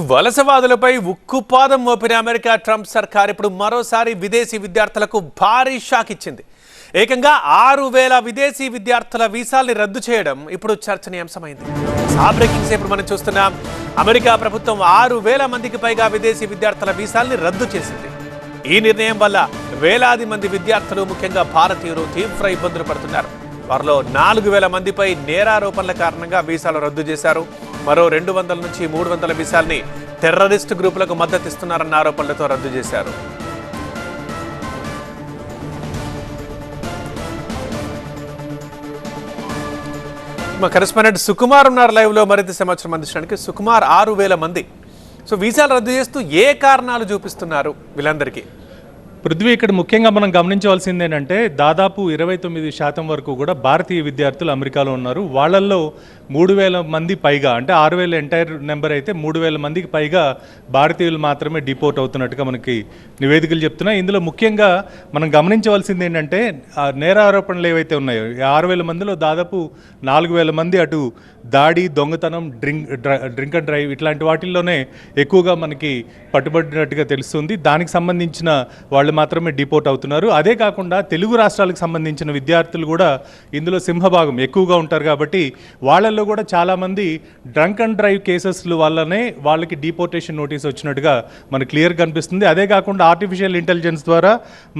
వలసవాదులపై ఉక్కుపాదం మోపిన America Trump సర్కార్ ఇప్పుడు మరోసారి విదేశీ విద్యార్థులకు భారీ షాక్ ఇచ్చింది. ఏకంగా ఆరు వేల విదేశీ విద్యార్థుల వీసాల్ని రద్దు చేయడం ఇప్పుడు చర్చనీయాంశమైంది. ఆ బ్రేకింగ్స్ ఇప్పుడు మనం చూస్తున్నాం అమెరికా ప్రభుత్వం ఆరు వేల మందికి పైగా విదేశీ విద్యార్థుల వీసాల్ని రద్దు చేసింది. ఈ నిర్ణయం వల్ల వేలాది మంది విద్యార్థులు ముఖ్యంగా భారతీయులు తీవ్ర ఇబ్బందులు పడుతున్నారు. వారిలో నాలుగు వేల మందిపై నేరారోపణల కారణంగా వీసాలు రద్దు చేశారు. మరో రెండు వందల నుంచి మూడు వందల వీసాల్ని టెర్రరిస్ట్ గ్రూపులకు మద్దతిస్తున్నారన్న ఆరోపణలతో రద్దు చేశారు. మా కరెస్పాండెంట్ సుకుమార్ ఉన్నారు లైవ్లో మరింత సమాచారం అందించడానికి. సుకుమార్ ఆరు వేల మంది. సో వీసాలు రద్దు చేస్తూ ఏ కారణాలు చూపిస్తున్నారు వీళ్ళందరికీ? పృథ్వీ ఇక్కడ ముఖ్యంగా మనం గమనించవలసింది ఏంటంటే దాదాపు ఇరవై తొమ్మిది శాతం వరకు కూడా భారతీయ విద్యార్థులు అమెరికాలో ఉన్నారు. వాళ్ళల్లో మూడు వేల మంది పైగా అంటే ఆరు వేల ఎంటైర్ నెంబర్ అయితే మూడు వేల మందికి పైగా భారతీయులు మాత్రమే డిపోర్ట్ అవుతున్నట్టుగా మనకి నివేదికలు చెప్తున్నాయి. ఇందులో ముఖ్యంగా మనం గమనించవలసింది ఏంటంటే నేర ఆరోపణలు ఏవైతే ఉన్నాయో ఈ ఆరు వేల మందిలో దాదాపు నాలుగు వేల మంది అటు దాడి దొంగతనం డ్రింక్ డ్రింక్ అండ్ డ్రైవ్ ఇట్లాంటి వాటిల్లోనే ఎక్కువగా మనకి పట్టుబడినట్టుగా తెలుస్తుంది. దానికి సంబంధించిన వాళ్ళు మాత్రమే డిపోర్ట్ అవుతున్నారు. అదే కాకుండా తెలుగు రాష్ట్రాలకు సంబంధించిన విద్యార్థులు కూడా ఇందులో సింహభాగం ఎక్కువగా ఉంటారు కాబట్టి ఇండియాలో కూడా చాలామంది డ్రంక్ అండ్ డ్రైవ్ కేసెస్లు వల్లనే వాళ్ళకి డిపోర్టేషన్ నోటీస్ వచ్చినట్టుగా మనకు క్లియర్ కనిపిస్తుంది. అదే కాకుండా ఆర్టిఫిషియల్ ఇంటెలిజెన్స్ ద్వారా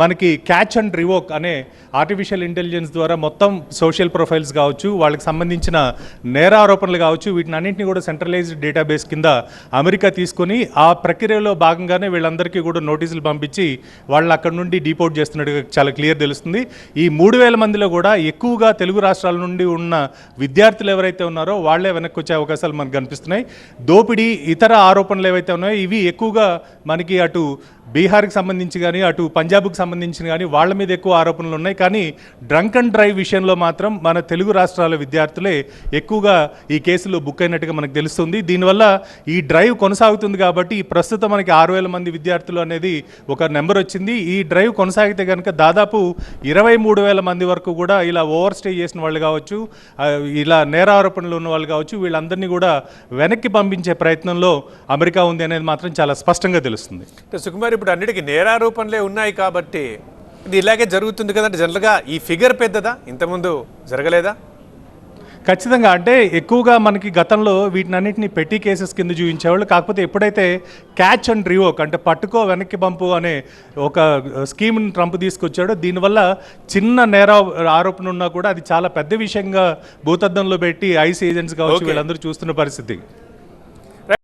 మనకి క్యాచ్ అండ్ రివోక్ అనే ఆర్టిఫిషియల్ ఇంటెలిజెన్స్ ద్వారా మొత్తం సోషల్ ప్రొఫైల్స్ కావచ్చు వాళ్ళకి సంబంధించిన నేర ఆరోపణలు కావచ్చు వీటిని అన్నింటినీ కూడా సెంట్రలైజ్డ్ డేటాబేస్ కింద అమెరికా తీసుకొని ఆ ప్రక్రియలో భాగంగానే వీళ్ళందరికీ కూడా నోటీసులు పంపించి వాళ్ళు అక్కడ నుండి డిపోర్ట్ చేస్తున్నట్టుగా చాలా క్లియర్ తెలుస్తుంది. ఈ మూడు వేల మందిలో కూడా ఎక్కువగా తెలుగు రాష్ట్రాల నుండి ఉన్న విద్యార్థులు ఎవరైతే ఉన్నారో వాళ్ళే వెనక్కి వచ్చే అవకాశాలు మనకు కనిపిస్తున్నాయి. దోపిడీ ఇతర ఆరోపణలు ఏవైతే ఉన్నాయో ఇవి ఎక్కువగా మనకి అటు బీహార్కి సంబంధించి కానీ అటు పంజాబ్కి సంబంధించి కానీ వాళ్ళ మీద ఎక్కువ ఆరోపణలు ఉన్నాయి. కానీ డ్రంక్ అండ్ డ్రైవ్ విషయంలో మాత్రం మన తెలుగు రాష్ట్రాల విద్యార్థులే ఎక్కువగా ఈ కేసులో బుక్ అయినట్టుగా మనకు తెలుస్తుంది. దీనివల్ల ఈ డ్రైవ్ కొనసాగుతుంది కాబట్టి ప్రస్తుతం మనకి ఆరు వేల మంది విద్యార్థులు అనేది ఒక నెంబర్ వచ్చింది. ఈ డ్రైవ్ కొనసాగితే కనుక దాదాపు ఇరవై మూడు వేల మంది వరకు కూడా ఇలా ఓవర్ స్టే చేసిన వాళ్ళు కావచ్చు ఇలా నేర ఆరోపణలు ఉన్న వాళ్ళు కావచ్చు వీళ్ళందరినీ కూడా వెనక్కి పంపించే ప్రయత్నంలో అమెరికా ఉంది అనేది మాత్రం చాలా స్పష్టంగా తెలుస్తుంది. సుకుమారి ఇప్పుడు అన్నిటికీ నేరారోపణలే ఉన్నాయి కాబట్టి ఇది ఇలాగే జరుగుతుంది కదంటే జనరల్గా ఈ ఫిగర్ పెద్దదా? ఇంతకుముందు జరగలేదా? ఖచ్చితంగా. అంటే ఎక్కువగా మనకి గతంలో వీటినన్నింటినీ పెట్టి కేసెస్ కింద చూపించేవాళ్ళు. కాకపోతే ఎప్పుడైతే క్యాచ్ అండ్ రివోక్ అంటే పట్టుకో వెనక్కి పంపు అనే ఒక స్కీమ్ని ట్రంప్ తీసుకొచ్చాడో దీనివల్ల చిన్న నేర ఆరోపణ ఉన్నా కూడా అది చాలా పెద్ద విషయంగా భూతద్దంలో పెట్టి ఐస్ ఏజెంట్స్ కావచ్చు. వీళ్ళందరూ చూస్తున్న పరిస్థితి.